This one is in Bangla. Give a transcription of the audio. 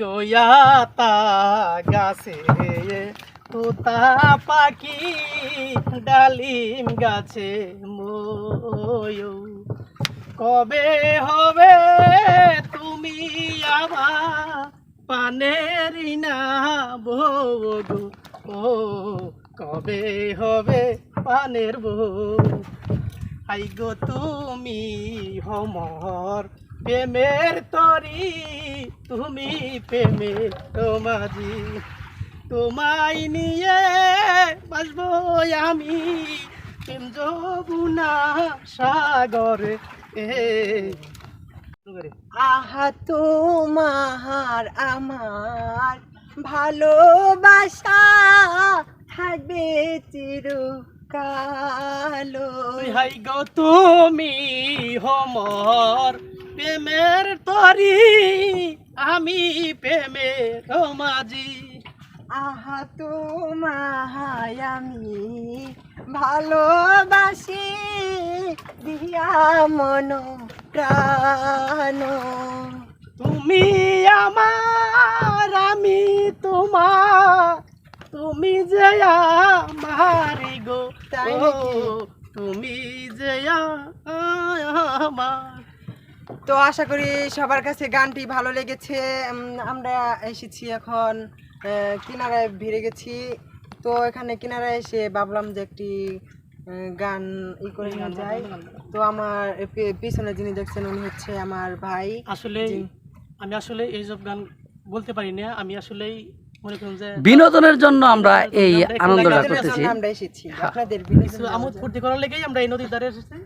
গোয়াতা গাছে, তোতা পাখি ডালিম গাছে ময়ূর কবে হবে তুমি আমার পানের না ও, কবে হবে পানের বউ আই গো তুমি হমর প্রেমের তরি। তুমি প্রেমে মাঝি। তোমায় নিয়ে বাসবো আমি প্রেম যমুনা সাগরে। এ আহা তোমার আমার ভালোবাসা থাকবে চিরকালো। হাই গো তুমি হমর। প্রেমের তরি আমি প্রেমের মাঝি আহা তোমায় আমি ভালোবাসি দিয়া মন প্রাণ। তুমি আমার আমি তোমার। তুমি যে আমার গো তাই তুমি যে আমার। তো আশা করি সবার কাছে গানটি ভালো লেগেছে। আমরা এসেছি এখন কিনারায় ভিড়ে গেছি। তো এখানে কিনারায় এসে ভাবলাম যে একটি গান ই করে নেওয়া যায় তো আমার পিছনে যিনি দেখছেন উনি হচ্ছে আমার ভাই। আসলে আমি আসলে এইসব গান বলতে পারি না আমি আসলেই মনে বিনোদনের জন্য আমরা এই আমরা আনন্দটা করতেছি। আমরা এসেছি আপনাদের কিছু বিনোদনের আমোদ জন্য। ফুর্তি করার লেগেই আমরা এই নদীর ধারে এসেছি।